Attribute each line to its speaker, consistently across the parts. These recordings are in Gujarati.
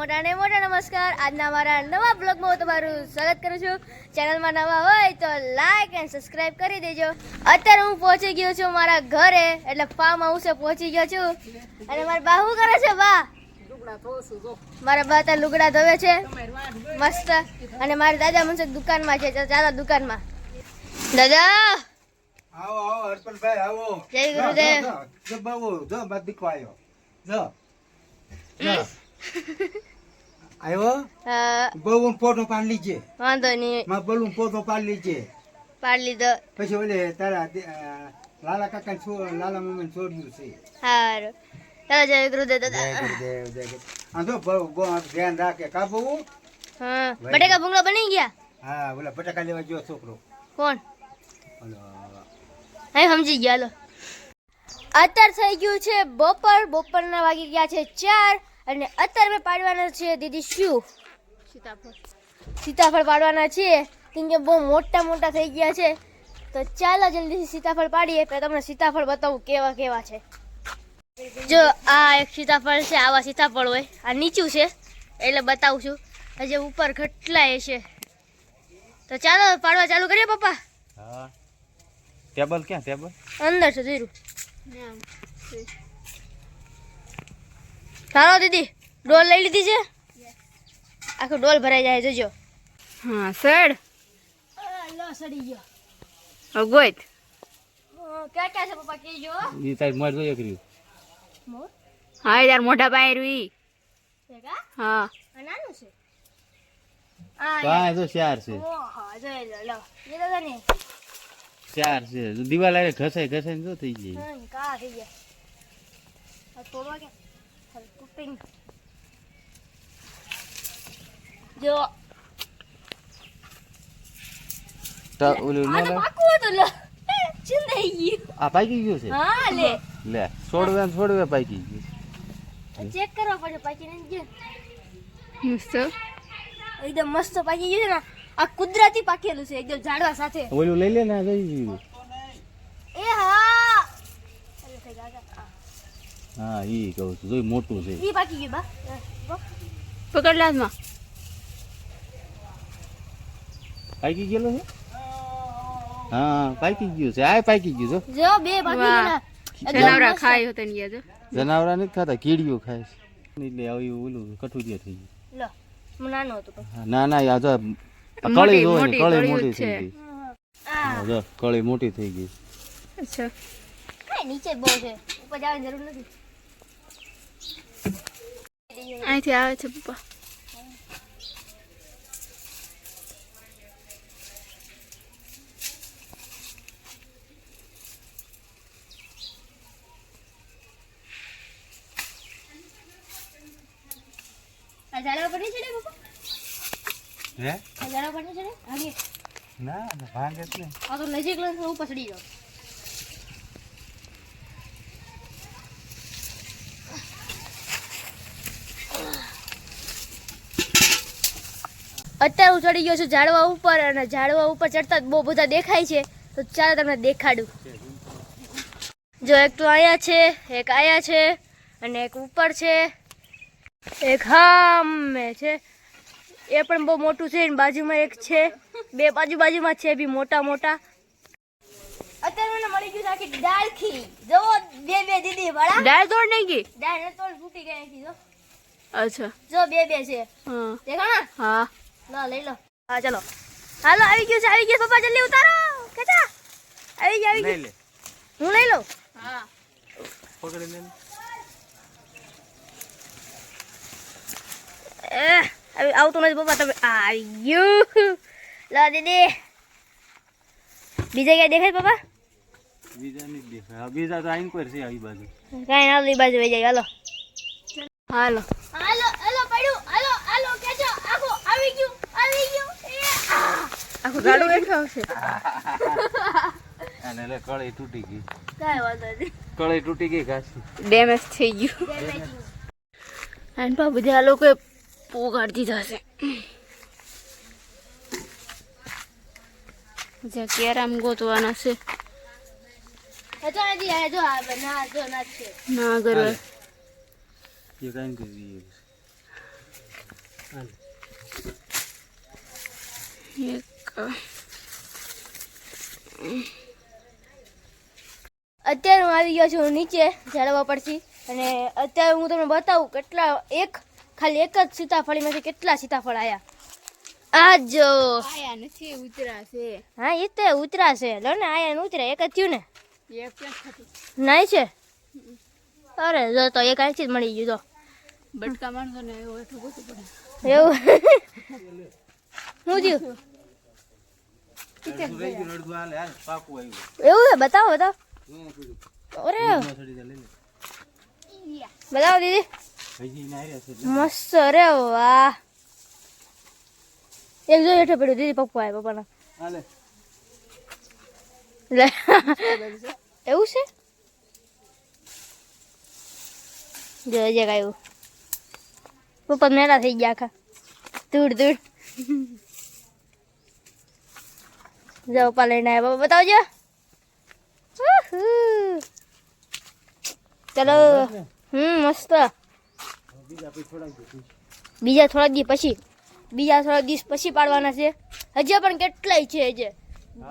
Speaker 1: મોટા ને મોટા નમસ્કાર. આજના મારા નવા બ્લોગમાં હું તમારું સ્વાગત કરું છું. ચેનલમાં નવા હોય તો લાઈક એન્ડ સબસ્ક્રાઇબ કરી દેજો. અત્યારે હું પહોંચી ગયો છું મારા ઘરે એટલે ફાર્મ હાઉસે પહોંચી ગયો છું. અને મારા બા શું કરે છે બા? મારા બા ત્યાં લુગડા ધોવે છે. મસ્ત. અને મારા દાદા મને દુકાનમાં છે ચાલો દુકાનમાં. દાદા!
Speaker 2: આવો આવો હર્ષલભાઈ આવો.
Speaker 1: જય ગુરુદેવ.
Speaker 2: જો, બાબુ જો બાદ આવ્યો જો. જો. આવ્યો? બહુ ફોટો પાડી લીજે.
Speaker 1: વાંધો નહીં.
Speaker 2: માં બલૂન ફોટો પાડી લીજે.
Speaker 1: પાડી લીધો.
Speaker 2: પછી ઓલે તારા લાલા કાકા લાલા મમ્મી છોડ્યું છે.
Speaker 1: સારું ચાલો જય ગુરુદેવ
Speaker 2: જય ગુરુદેવ. જય. આમ જો બહુ ધ્યાન રાખે. કા બહુ?
Speaker 1: હા. બટેકા ભૂંગળા બની ગયા?
Speaker 2: હા ઓલા બટાકા લેવા ગયો છોકરો.
Speaker 1: કોણ?
Speaker 2: ઓલો
Speaker 1: હા સમજી ગયા લો અત્યાર થઈ ગયું છે બપોર. બપોરના વાગી ગયા છે ચાર. અને અત્યારે મેં પાડવાના છે દીદી શું? સીતાફળ. સીતાફળ પાડવાના છે કેમ કે બહુ મોટા મોટા થઈ ગયા છે. તો ચાલો જલ્દીથી સીતાફળ પાડીએ. તો તમને સીતાફળ બતાવું કેવા કેવા છે. જો આ એક સીતાફળ છે આવા સીતાફળ હોય. આ નીચું છે એટલે બતાવું છું. હજી ઉપર કેટલાય છે. તો ચાલો પાડવા ચાલુ કરીએ પપ્પા?
Speaker 3: હા. ટેબલ ક્યાં ટેબલ?
Speaker 1: અંદર છે ધીરું. ચાલો દીદી. ડોલ લઈ લીધી છે? આખો ડોલ ભરાઈ જાય જોજો.
Speaker 4: હા સડ.
Speaker 1: લો સડી ગયો
Speaker 4: અગોઈત
Speaker 1: ક્યાં ક્યાં છે પપ્પા કેજો
Speaker 3: એ તાર મોર જોયો કર્યું
Speaker 1: મોર
Speaker 4: હા. યાર મોઢા પાય રૂઈ
Speaker 1: છે. કા
Speaker 4: હા
Speaker 1: આ નાનું છે.
Speaker 3: દિવાલ ઘસાય ઘસાઈ જો થઈ જાય
Speaker 1: હમ કા થઈ ગયા આ તોડવા કે કુપિંગ જો
Speaker 3: તો ઓલું
Speaker 1: તો
Speaker 3: લાવ.
Speaker 1: પાકું હતું લો ચિંદાઈ ગયું
Speaker 3: આ પાકી ગયું છે
Speaker 1: હા લે
Speaker 3: લે છોડવે છોડવે પાકી ગયું
Speaker 1: ચેક કરવા પડે પાકી નહીં ગયું
Speaker 4: મસ્ત
Speaker 1: એકદમ મસ્ત પાકી ગયું છે ને આ કુદરતી પાકેલું છે એકદમ ઝાડવા સાથે.
Speaker 3: ઓલું લઈ લે ને આ જઈ ગયું
Speaker 1: એ હા અરે થઈ ગયા આ.
Speaker 3: હા ઈ કહું છું જોઈ મોટું છે.
Speaker 1: ઈ પાકી ગયું બા.
Speaker 4: પકડ લાજમાં
Speaker 3: પાકી ગયેલો છે? હા પાકી ગયું છે. આ પાકી ગયું જો
Speaker 1: જો બે પાકી ગયા
Speaker 4: જનાવરા ખાય હોતે ને જો
Speaker 3: જનાવરા નથી ખાતા કીડીઓ ખાય છે. એટલે આવી ઓલું કઠુરિયા થઈ ગયું.
Speaker 1: લો હું નાનું હતું
Speaker 3: ના ના આ જો કળી
Speaker 4: મોટી,
Speaker 3: કળી મોટી થઈ ગઈ. જો કળી મોટી થઈ ગઈ.
Speaker 4: અચ્છા.
Speaker 1: કાંઈ નીચે બહુ છે. ઉપર જવાની જરૂર નથી.
Speaker 4: અહીંથી આવે છે પપ્પા.
Speaker 1: આ ઝાડવા છે ને પપ્પા?
Speaker 3: હે?
Speaker 1: પર નહીં
Speaker 3: ના ભાંગે જ નહીં.
Speaker 1: આ તો નજીક લઈને ઉપર ચડી અત્યારે હું ચડી ગયો છું ઝાડવા ઉપર અને ઝાડવા ઉપર ચડતા બહુ બધા દેખાય છે. તો ચાલો તમને દેખાડું. જો એક તો અહીંયા છે એક આયા છે અને એક ઉપર છે. એક હામે છે. એ પણ બહુ મોટું છે બાજુમાં એક છે. બે બાજુ બાજુમાં છે બી મોટા મોટા. અત્યારે મને મળી ગયું આખી આખી ડાળખી. જો બે બે દીદી વાળા.
Speaker 4: ડાળ તોડ નહીં ગઈ?
Speaker 1: ડાળ તોડ ફૂટી ગઈ હતી જો.
Speaker 4: અચ્છા.
Speaker 1: જો બે બે છે.
Speaker 4: હા.
Speaker 1: દેખો ને
Speaker 4: હા.
Speaker 1: ના લઈ લો. હા ચલો. હાલો આવી ગયું છે આવી ગયું પપ્પા જલ્દી ઉતારો. કેતા? આવી ગયું આવી ગયું. હું લઈ લઉં?
Speaker 4: હા.
Speaker 3: પકડી લે
Speaker 1: એ, આવી- આવતું નથી પપ્પા તમે આ આવી ગયું લો દીદી. બીજા ક્યાં દેખાય પપ્પા?
Speaker 3: બીજા નહીં દેખાય. આ બીજા તો આઈન પર છે આવી બાજુ.
Speaker 1: કાંઈ ના બાજુ વહી જાય. હાલો.
Speaker 4: હાલો
Speaker 1: પડ્યું હાલો હાલો કેચો આખો આવી ગયું આવી ગયું એ, આ.
Speaker 4: આખું ગાડું બેઠું
Speaker 3: અને એટલે કળી તૂટી ગઈ.
Speaker 1: કાંઈ વાંધો નહીં.
Speaker 3: કળી તૂટી ગઈ ઘાસી
Speaker 4: ડેમેજ થઈ ગયું. અને પા બધા લોકોએ પોગાડી દીધા છે કેરામ ગોતવાના છે.
Speaker 1: હજુ નથી આ જો આ ના જો ના છે.
Speaker 4: ના કરવા
Speaker 3: એ કાંઈ કરી
Speaker 4: એક
Speaker 1: અત્યારે હું આવી ગયો છું નીચે ઝાડવા પરથી અને અત્યારે હું તમને બતાવું કેટલા એક ખાલી એક જ સીતાફળીમાંથી કેટલા સીતાફળ આવ્યા આ જો.
Speaker 4: આયા નથી ઉતરા છે.
Speaker 1: હા એ તો ઉતરા છે. લો ને આયા ને ઉતરા. એક જ થયું ને?
Speaker 4: એક
Speaker 1: નહીં છે? અરે જો તો એક આથી જ મળી ગયું
Speaker 4: બટકા માણસો ને એવું એટલું ગોતું પડે.
Speaker 1: તો એવું. હું થયું
Speaker 3: અડધું રહી ગયું, અડધું હાલે, હાલ, પાકું આવ્યું.
Speaker 1: એવું છે? બતાવો બતાવો. અરે. બતાવો દીદી. મસ્ત અરે વાહ. એક જો હેઠે પડ્યું દીદી પપ્પા આવે પપ્પાના. લે. એવું છે? જો હજી આવ્યું. પપ્પા મેળા થઈ ગયા આખા. ધૂળ દૂર જો પપ્પા લઈને આવ્યા. બતાવજો. ચલો. હમ, મસ્ત. બીજા થોડા દિવસ પછી. બીજા થોડા દિવસ પછી પાડવાના છે. હજી પણ કેટલાય છે હજી.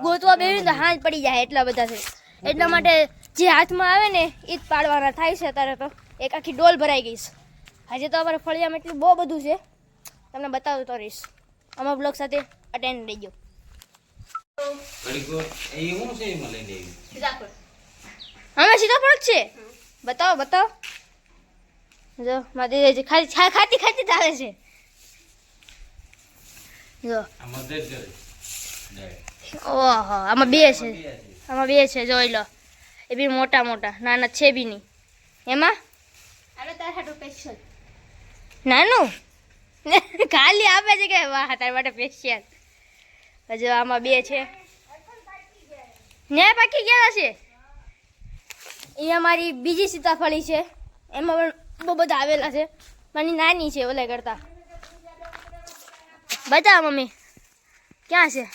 Speaker 1: ગોતવા બેસીને તો હાથ પડી જાય એટલા બધા છે. એટલા માટે જે હાથમાં આવે ને એ જ પાડવાના થાય છે અત્યારે તો. એક આખી ડોલ ભરાઈ ગઈ છે. હજી તો અમારે ફળિયામાં એટલું બહુ બધું છે. તમને બતાવતો રહીશ. અમારા બ્લોગ સાથે અટેન્ડ રહેજો અમે સીતાફળ. જ છે? બતાવો બતાવો. જો મારી જે ખાલી ખાતી ખાતી ચાલે છે. જો. ઓહો આમાં બે છે. આમાં બે છે. જોઈ લો. એ બી મોટા મોટા. નાના છે બી નહીં. એમાં? નાનું? ખાલી આપે છે કે વાહ તારા માટે સ્પેશિયલ હજુ આમાં બે છે. ને પાકી ગયા છે? એ અમારી બીજી સીતાફળી છે. એમાં પણ બહુ બધા આવેલા છે. મારી નાની છે ઓલા કરતા. બતાવો મમ્મી ક્યાં છે?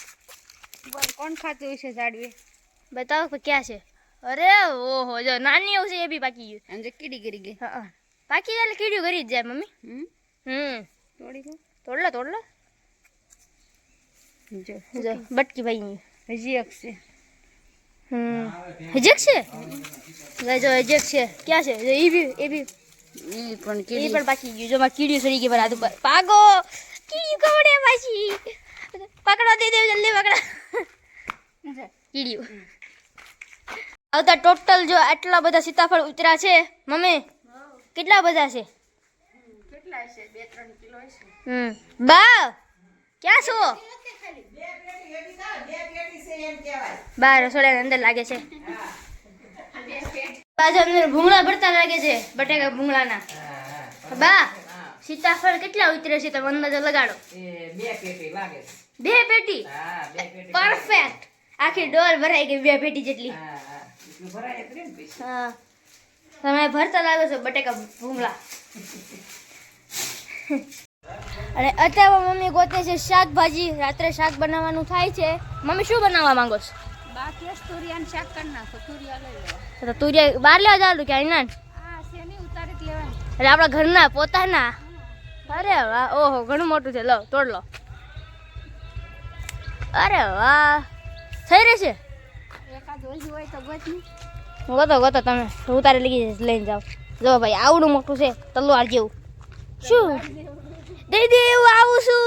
Speaker 4: કોણ ખાતું હશે ઝાડવે
Speaker 1: બતાવો ક્યાં છે? અરે ઓહો જો નાની છે એ બી પાકી ગયું.
Speaker 4: આમ કીડી કરી ગઈ.
Speaker 1: હા. પાકી જાય કીડ્યું કરી જ જાય મમ્મી.
Speaker 4: હમ? તોડી લો
Speaker 1: તોડલે તોડલે
Speaker 4: જો
Speaker 1: બટકી ભાઈ
Speaker 4: હજી એક છે.
Speaker 1: હમ. એક છે? જો હજી એક છે. ક્યાં છે? એ બી એ બી.
Speaker 4: એ પણ કીડી.
Speaker 1: ગયું. જો માં કીડ્યું સરી ગઈ હાથ ઉપર. પાગો કીડ્યું કવડે પાછી. પકડવા દે દે જલ્દી પકડા. કીડી આવતા ટોટલ જો આટલા બધા સીતાફળ ઉતરા છે? મમ્મી કેટલા બધા છે?
Speaker 4: કેટલા છે? બે ત્રણ કિલો છે
Speaker 1: હમ. બા! ક્યાં છો? બા રસોડાની અંદર લાગે છે. બાજુ અંદર ભૂંગળા ભરતા લાગે છે, બટેકા ભૂંગળાના. બા, સીતાફળ કેટલા ઉતરે છે તમે અંદાજો લગાડો. બે પેટી? પરફેક્ટ આખી ડોલ ભરાઈ ગઈ બે પેટી જેટલી. હા. તમે ભરતા લાગો છો બટેકા ભૂંગળા. અને અત્યારે મમ્મી ગોતે છે શાકભાજી. રાત્રે શાક બનાવવાનું થાય છે. મમ્મી શું બનાવવા માંગો છો?
Speaker 4: બાકી તુરિયાનું શાક કરી નાખો. તુરિયા લઈ લેવા
Speaker 1: તો તુરિયા બહાર લેવા જવાનું કે
Speaker 4: ઉતારી લેવાની.
Speaker 1: એટલે આપણા ઘરના પોતાના? અરે વાહ ઓહો ઘણું મોટું છે. લો તોડ લો. અરે વાહ થઈ રહેશે
Speaker 4: એકાદ ઓછી હોય તો ગોતની.
Speaker 1: ગોતો ગોતો તમે. ઉતારે લઈ લઈને જાઓ. જો ભાઈ આવડું મોટું છે તલવાર જેવું. શું? દીદી હું આવું છું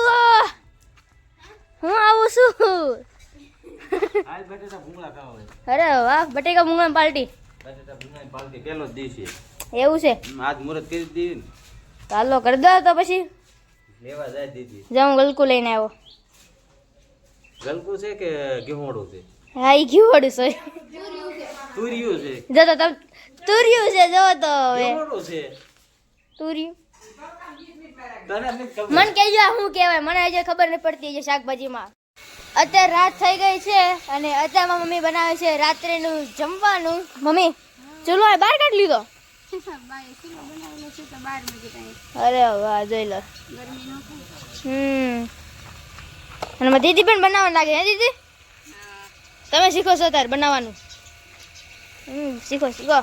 Speaker 1: હું આવું છું.
Speaker 3: ભૂંગળા.
Speaker 1: અરે વાહ બટેકા પાર્ટી
Speaker 3: પાલટી.
Speaker 1: એવું છે?
Speaker 3: આજ મુહૂર્ત કરી દીધી ને.
Speaker 1: ચાલો કરી દો તો પછી.
Speaker 3: લેવા જાય દીદી.
Speaker 1: જાઉં ગલકુ લઈને આવ્યો
Speaker 3: ગલકું છે કે ઘેવડું છે?
Speaker 1: હા એ ઘીવડું છે.
Speaker 3: તુરિયું છે.
Speaker 1: જો તો તમે તુર્યું છે જો તો હવે. તુર્યું. મને કહેજો શું કહેવાય? મને હજી ખબર નહીં પડતી છે શાકભાજીમાં. અત્યારે રાત થઈ ગઈ છે અને અત્યારમાં મમ્મી બનાવે છે રાત્રેનું જમવાનું. મમ્મી, ચૂલો બહાર કાઢી લીધો? અરે વાહ, જોઈ લો. હમ. અને દીદી પણ બનાવવા લાગે હે દીદી? તમે શીખો છો તાર બનાવવાનું. હમ, શીખો શીખો.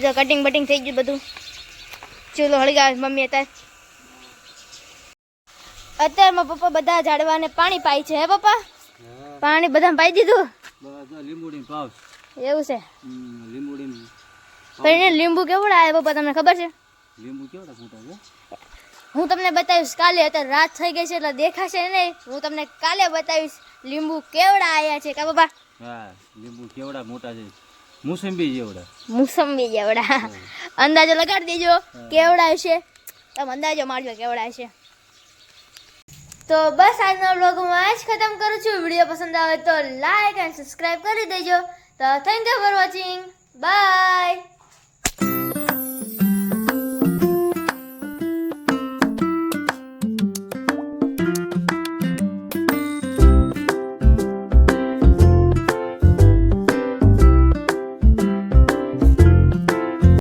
Speaker 1: જો કટિંગ બટિંગ થઈ ગયું બધું. ચૂલો હળગાવે મમ્મી અત્યારે. અત્યારમાં પપ્પા બધા ઝાડવાને પાણી પાય છે હે પપ્પા? પાણી બધાને પાઈ દીધું?
Speaker 3: લીંબુડી પાવ
Speaker 1: એવું છે.
Speaker 3: લીંબુડી
Speaker 1: પણ લીંબુ કેવડા આવે પપ્પા તમને ખબર છે?
Speaker 3: લીંબુ કેવડા ફૂટા છે?
Speaker 1: હું તમને બતાવીશ કાલે અત્યારે રાત થઈ ગઈ છે એટલે દેખાશે નહીં. હું તમને કાલે બતાવીશ લીંબુ કેવડા આયા છે કા પપ્પા?
Speaker 3: હા લીંબુ કેવડા મોટા છે. મોસંબી જેવડા.
Speaker 1: મોસંબી જેવડા. અંદાજો લગાડી દેજો કેવડા હશે. તમે અંદાજો મારજો કેવડા હશે. તો બસ આજનો બ્લોગ હું આ જ ખતમ કરું છું. વીડિયો પસંદ આવે તો લાઈક એન્ડ સબસ્ક્રાઈબ કરી દેજો. તો thank you for watching bye